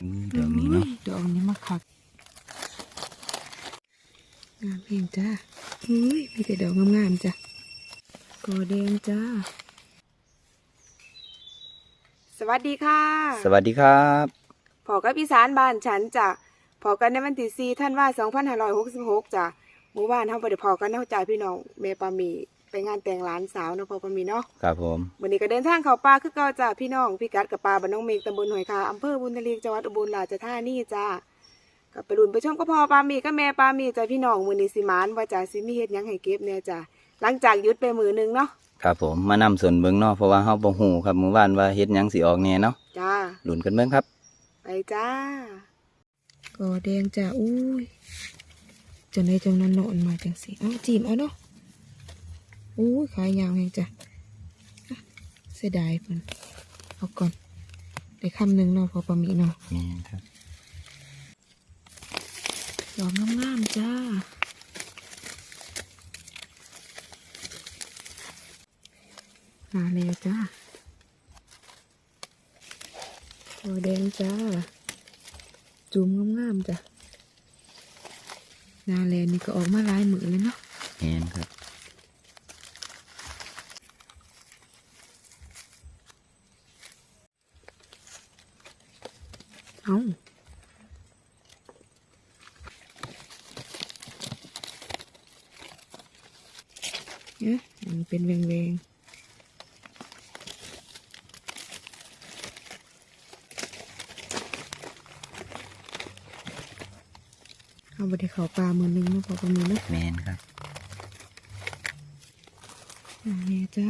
อืมดอกนี้เนาะดอกนี้มาคักงามเพียงจ้าเฮ้ยมีแต่ดอกงามๆจ้ะกอแดงจ้า สวัสดีค่ะ สวัสดีครับพอกับอีสานบ้านฉันจ้ะพอกันในวันที่4ท่านว่า2566จ้ะหมู่บ้านเฮาบ่ได้พอกันเนาะจ้ะพี่น้องแม่ปามี ไปงานแต่งหลานสาวเนาะพอปามีเนาะครับผมวันนี้ก็เดินทางเข้าป่าคือเก่าจ้ะพี่น้องพี่กัดกับป่าบ้านน้องเมฆตำบลหอยคาอำเภอบุญทลีจังหวัดอุบลราชธานีจ้ากับไปรุ่นไปชมก็พอปามีก็แม่ปามีจ้ะพี่น้องมื้อนี้สิหมานว่าจ้ะสิมีเฮ็ดหยังให้เก็บแน่จ้ะหลังจากหยุดไปมื้อหนึงเนาะครับผมมานำส่วนเบิ่งเนาะเพราะว่าเฮาบ่ฮู้ครับหมู่บ้านว่าเฮ็ดหยังสิออกแน่เนาะจ้าลุ้นกันเบิ่งครับ ไปจ้าก็แดงจ้ะอุ้ยจังไดจังนั้นนอนมาจังสิเอาจีมเอาเนาะ อุ้ยขายยาวแฮงจ้ะอะเสียดายเพิ่นเอาก่อนได้คำหนึงเนาะพอปามีเนาะนี่ครับดอกงามๆจ้ามาแล้วจ้าตัวแดงจ้า จุ่มงามๆจ้ะนาแลนี่ก็ออกมาหลายมือเลยเนาะแม่นครับ เอาเนี่ยมันเป็นแวงๆเอาไปได้เขาปลามือนึงเนาะพอประมีเนาะแม่นครับอ่าเนี่ยจ้า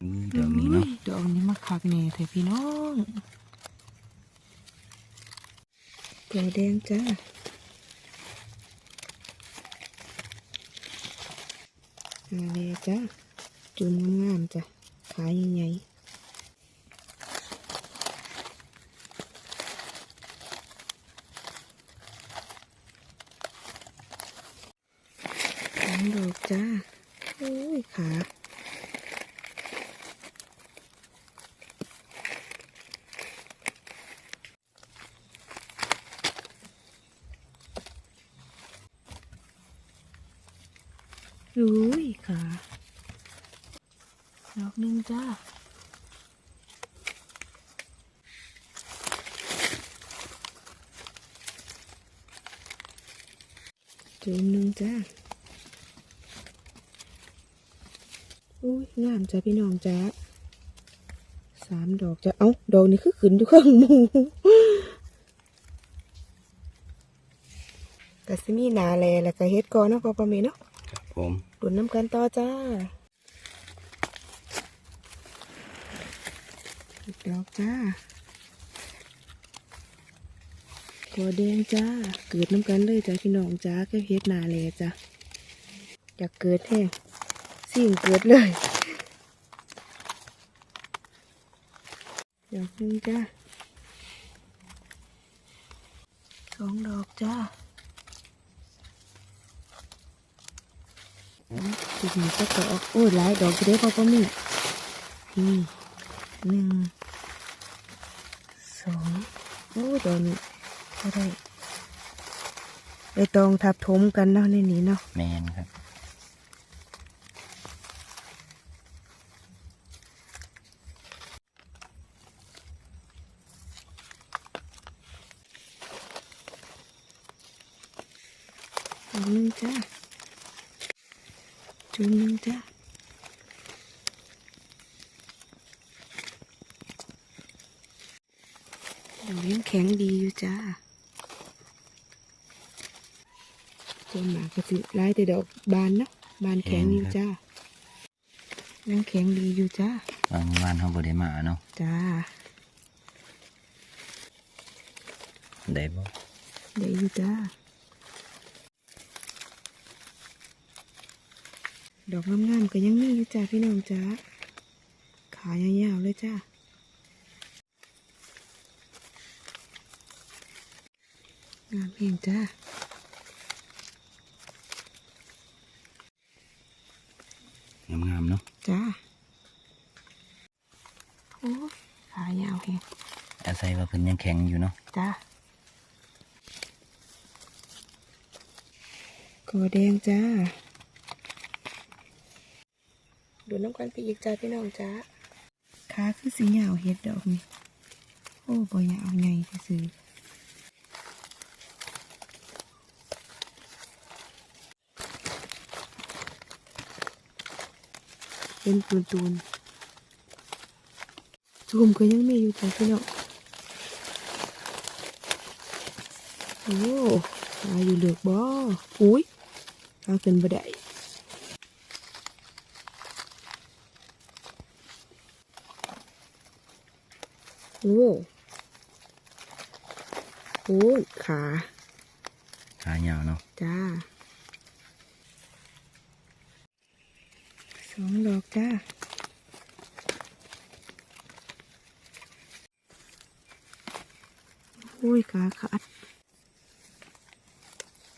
อืมดอกนี้เนาะ ดอกนี้มาคักแน่เถอะพี่น้องแก้วแดงจ้าอ่าเนี่ยจ้าจุ่มงามๆจ้ะขายใหญ่ๆสองดอกจ้าโอ้ยขา อุ้ยขาดอกหนึ่งจ้า จุ่มหนึ่งจ้าอุ้ยงามจ้าพี่น้องจ้าสามดอกจ้าเอ้าดอกนี้คือขึ้นอยู่ข้างหมูแต่สิมีหนาแลแล้วก็เฮ็ดก่อนเนาะพอประมีเนาะครับผมดุนน้ำกันต่อจ้าอีกดอกจ้า ตัวแดงจ้า เกิดน้ำกันเลยจ้าพี่น้องจ้าก็เฮ็ดนาแลจ้าอยากเกิดแท้สิ่งเกิดเลยดอกหนึงจ้าสองดอกจ้าจุดนี้ก็จะออกโอ้ยหลายดอกจะได้พอประมีนี่หนึ่งสองโอ้ดอกนี้ ก็ได้ใบตองทับถมกันเนาะในนี้เนาะแม่นครับดอกหนึ่งจ้าจุ่มหนึ่งจ้าดอกยังแข็งดีอยู่จ้า ส่วนมากก็สิไล่แต่ดอกบานเนาะบานแข็งอยู่จ้ายังแข็งดีอยู่จ้าว่าหมู่บ้านเฮาบ่ได้มาเนาะจ้าได้บ่เดี๋ยวอยู่จ้าดอกงามๆก็ยังมีอยู่จ้าพี่น้องจ้าขายาวๆเลยจ้างามเพีย งจ้างามๆเนาะจ้าโอ้ยขายาวแฮงอาศัยว่าเพิ่นยังแข็งอยู่เนาะจ้าก็แดงจ้าดูน้ำกันไปอีกจ้าพี่น้องจ้าขาคือสีเหยาวเฮ็ดดอกนี่โอ้บ่ยาวใหญ่ซื้อ เป็นตูนตูนๆซูมก็ยังมีอยู่จ้าพี่น้องโอ้อาอยู่เหลือกบ่อุ้ยเอาขึ้นบ่ได้โอ้โอ้ยขา ขายาวเนาะ จ้า องดอกจ้าอุ้ยขาขาด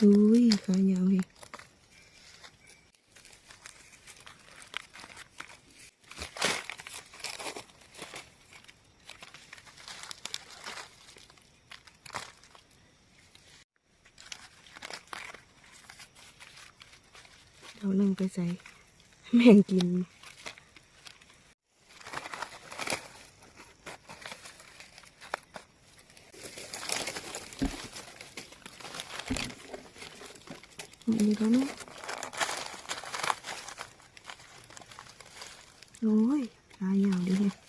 อุ้ยขายาวเองเรานึ่งไปใส่ แม่งกินมีแล้วเนาะโอ้ยขายาวดีเลย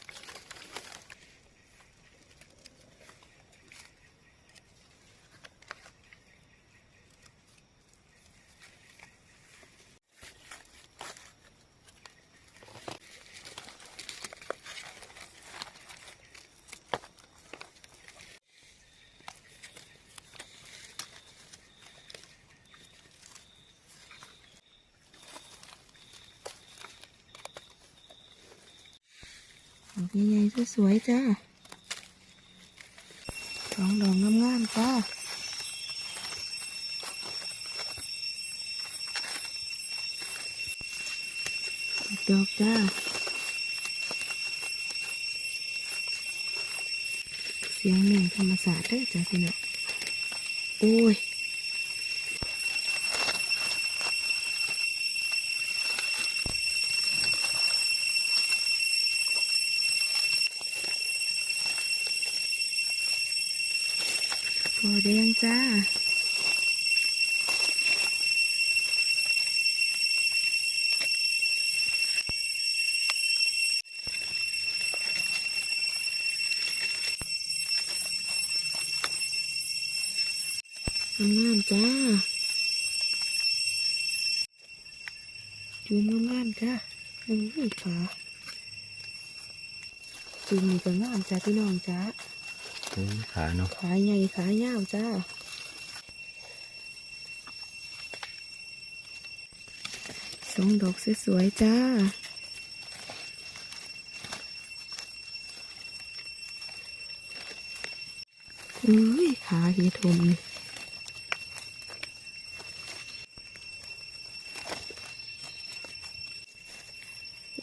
ด อกใหญ่ๆสวยๆจ้าสองดอกงามๆจ้าดอกจ้าเสียงหนึ่งธรรมศาสตร์เด้จ้าพี่น้องโอ้ย อแดงจ้างามจ้าจูงงามจ้าโอ้ยขาจูงนี่ก็งามจ้าพี่น้องจ้า ขาเนาะ ขาใหญ่ขายาวจ้าสองดอกสวยๆจ้าอุ้ยขาเฮียทมนี่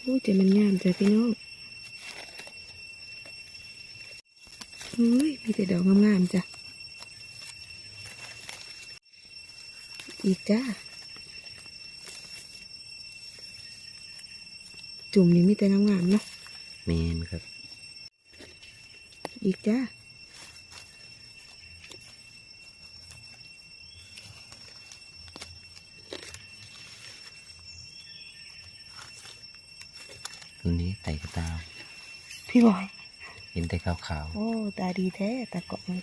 อุ้ยแต่มันงามจ้ะพี่น้อง อุ้ยมีแต่ดอกงามๆจ้ะ อีกจ้า จุ่มนี่มีแต่งามๆเนาะเมนครับ อีกจ้าตัวนี้ไต่กระตาพี่บอย เห็นแต่ขาวโอ้ ตาดีแท้ตาเกาะมัน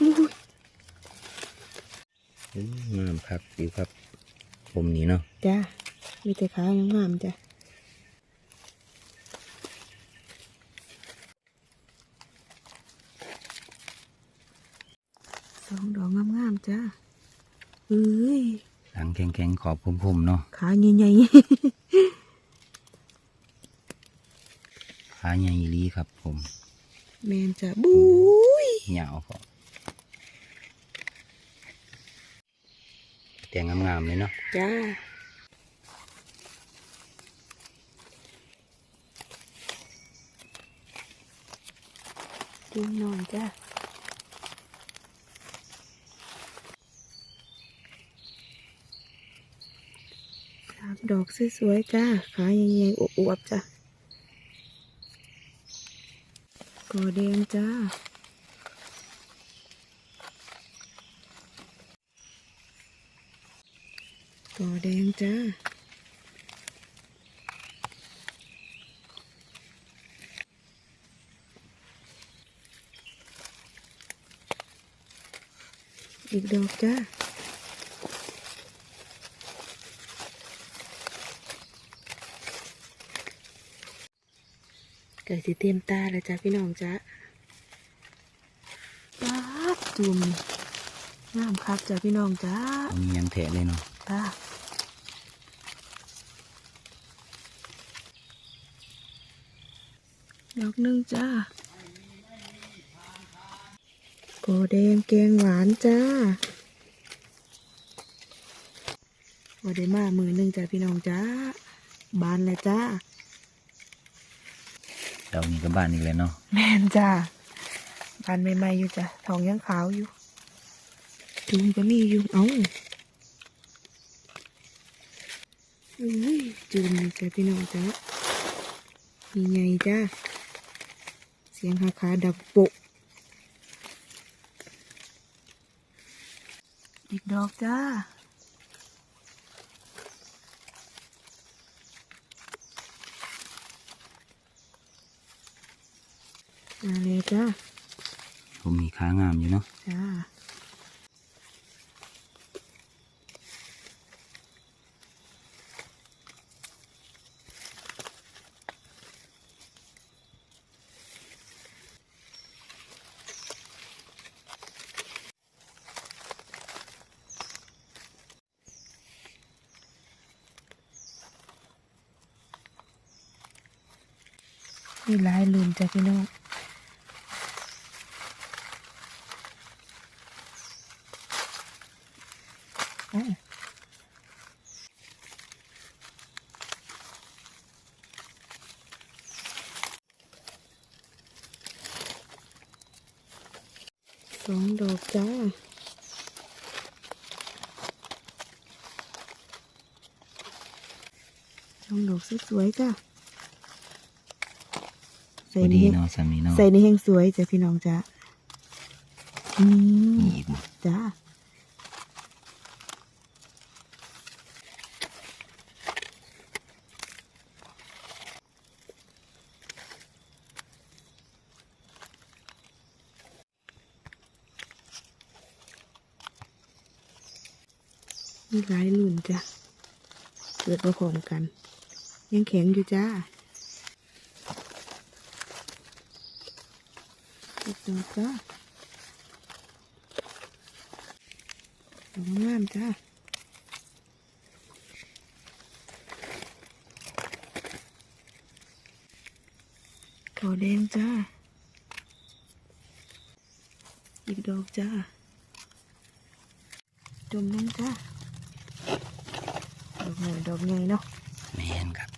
อุ้ยๆอื้องามครับอยู่ครับ ผมนี้เนาะ จ้า มีแต่ขางามๆจ้ะ สองดอกงามๆจ้าเอ้ย หลัง แข็งๆขอบผมๆเนาะขาใหญ่ขาใหญ่อีหลีครับผมแมนจ้ะบุ้ยเหงาพอแต่งงามๆเลยเนาะจ้าดูหน่อยจ้าสาม ดอกสวยๆจ้า ขาแยงๆอวบๆจ้ะกอแดงจ้ากอแดงจ้าอีกดอกจ้า เกิดสิเต็มตาแล้วจ้าพี่น้องจ้าจ้าจุ่มงามครับจ้าพี่น้องจ้ามีหยังแถะเลยเนาะจ้าดอกหนึ่งจ้าโกแดงแกงหวานจ้าวันได้มามือหนึ่งจ้าพี่น้องจ้าบานเลยจ้า ดอกนี้ก็บ้านอีกแล้วเนาะแม่นจ้าบานใหม่ๆอยู่จ้ะทองยังขาวอยู่จุงก็มีอยู่เอ้าอุ้ยจุงจ้ะพี่น้องจ้ามีไงจ้าเสียงหาขาดับโปะอีกดอกจ้า มาเลยจ้าผมมีขางามอยู่เนาะจ้ามีหลายลืมจ้ะพี่น้อง อะสองดอกจ้า สองดอกสวยๆจ้าใส่พอในดีแห้งเนาะสามีเนาะใส่ในแห้งสวยจ้ะพี่น้องจ้าอืมมีอีกบ่จ้ามีหลายรุ่นจ้ะเกิดมาพร้อมกัน ยังแข็งอยู่จ้าอีกดอกจ้าดอกงามจ้าขอแดงจ้า อีกดอกจ้า จมนึงจ้า ดอกใหญ่ดอกใหญ่เนาะแม่นครับ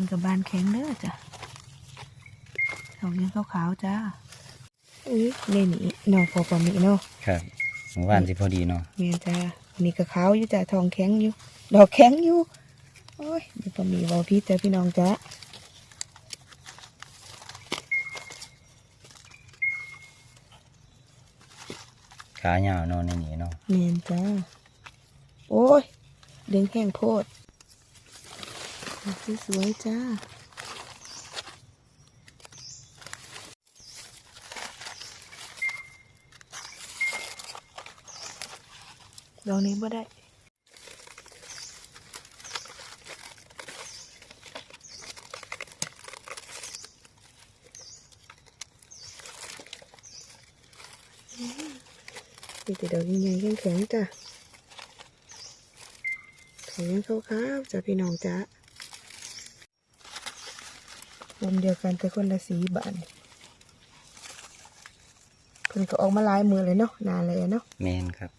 านกับบ้านแข็งเด้อจ้ะดอกยังขาวๆจ้าอุ้ยเล่นอีกนอกพอปามีเนาะครับเมื่อวานสิพอดีเนาะเมียจ้าอันนี้ก็ขาวอยู่จ้ะทองแข็งอยู่ ดอกแข็งอยู่โอ้ยเดี๋ยวปามีเวาพี่จ้ะพี่น้องจ้าขายาวเนาะในนี้เนาะเมียจ้า โอ้ยดึงแห้งโพดดอก สวยๆจ้าดอกนี้บ่ได้มีแต่ดอกใหญ่ๆแข็งจ้ะทเห็นเขาครับจ้ะพี่น้องจ้ะ วมเดียวกันแต่คนละสีบานเพิ่นก็ออกมาหลายมือเลยเนาะนานเลยเนาะแมนครับ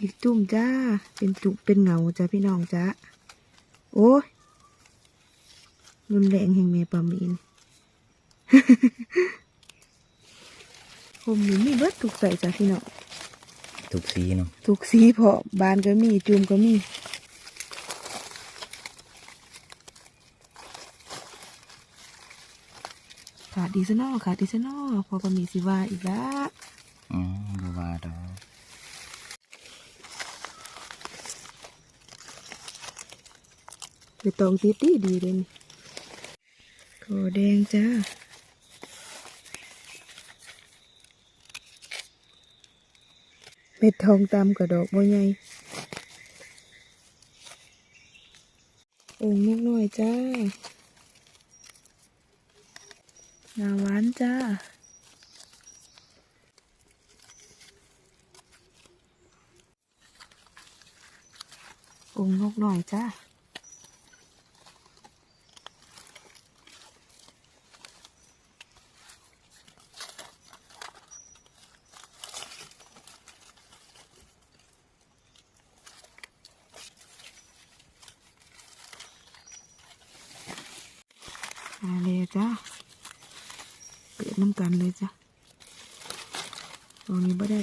อีกจุ่มจ้า เป็นจุ่มเป็นเงาจ้ะพี่น้องจ้ะโอ้ยรุนแรงแห่งเมปามีน ผมนี่มีเบิดถูกใส่จ้ะพี่น้องทุกสีเนาะทุกสีพอบานก็มีจุ่มก็มีขาดดีซะเนอขาดดีซะเนอพอปามีสิว่าอีกละอืมบ่ว่าดอกไปตองติดดีดีเลยนี่โกแดงจ้า เม็ดทองตำกระดอกบัวใหญ่องค์นิดหน่อยจ้าหนาหวานจ้าองค์นกหน่อยจ้า จ้าเปิดน้ำกันเลยจ้ะตรงนี้ไม่ได้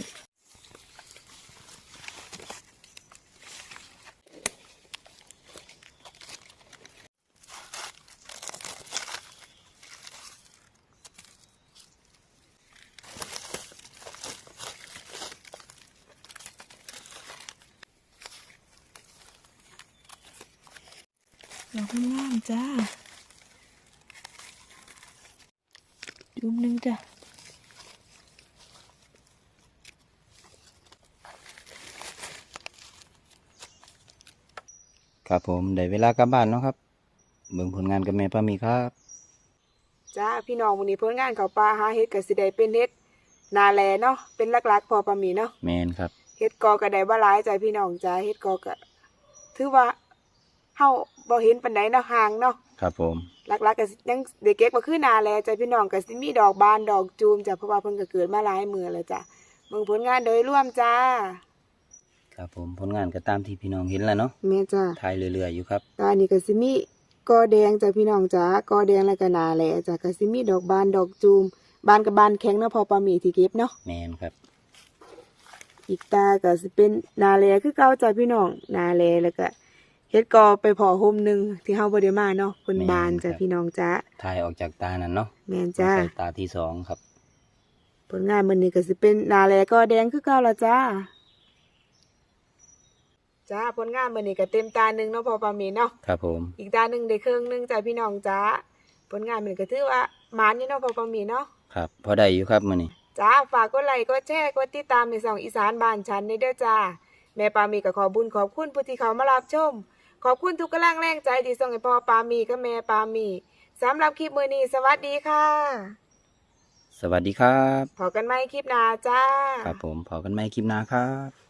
เราข้างล่างจ้า จุ่มหนึ่งจ้ะครับผมได้เวลากลับบ้านเนาะครับเบิ่งผลงานกับแม่ป้ามีครับจ้าพี่น้องวันนี้ผลงานเขาปลาหาเฮ็ดกับสิได้เป็นเฮ็ดนาแลเนาะเป็นหลักๆ พอประมีเนาะแมนครับเฮ็ดกอก็ได้บ่หลายจ้ะพี่น้องจ้าเฮ็ดกอก็ถือว่าเฮาบ่เห็นปานใดเนาะห่างเนาะครับผม หลักๆก็สิยังได้เก็บก็คือนาแลจ้ะพี่น้องก็สิมีดอกบานดอกจูมจ้ะเพราะว่าเพิ่นก็เกิดมาหลายมื้อแล้วจ้ะเบิ่งผลงานโดยรวมจ้า ครับผมผลงานก็ตามที่พี่น้องเห็นแล้วเนาะแม่จ้าถ่ายเรื่อยๆอยู่ครับตานี่ก็สิมีกอแดงจ้ะพี่น้องจ้ากอแดงแล้วก็นาแลจ้ะก็สิมีดอกบานดอกจูม บานกับบานแข็งเนาะพอปลาหมีที่เก็บเนาะแมนครับ อีกตาก็สิเป็นนาแลคือเก่าจ้ะพี่น้องนาแลแล้วก็ เฮ็ดกอไปพอห่มหนึงที่เฮาบ่ได้มาเนาะเพิ่นบานจ้ะพี่น้องจ้าถ่ายออกจากตานั่นเนาะแม่นมาจ้าใส่ตาที่สองครับ ผลงานมื้อนี้ก็สิเป็นนาแลกอแดงคือเก่าละจ้าจ้าผลงานมื้อนี้ก็เต็มตาหนึงเนาะพอปลาหมีเนาะครับผม อีกด้านหนึ่งได้ครึ่งหนึ่งจ้ะพี่น้องจ้าผลงานมันก็ถือว่าหมานอยู่เนาะพอประมีเนาะครับพอได้อยู่ครับมื้อนี้จ้าฝากกดไลค์กดแชร์กดติดตามในสองอีสานบ้านฉันในเด้อจ้าแม่ปามีก็ขอบุญขอบคุณผู้ที่เขามารับชม ขอบคุณทุกกำลังแรงใจที่ส่งให้พ่อปามีกับแม่ปามีสำหรับคลิปมือนี้สวัสดีค่ะ สวัสดีครับ พอกันไหมคลิปหน้าจ้า ครับผมพอกันใหม่คลิปหน้าครับ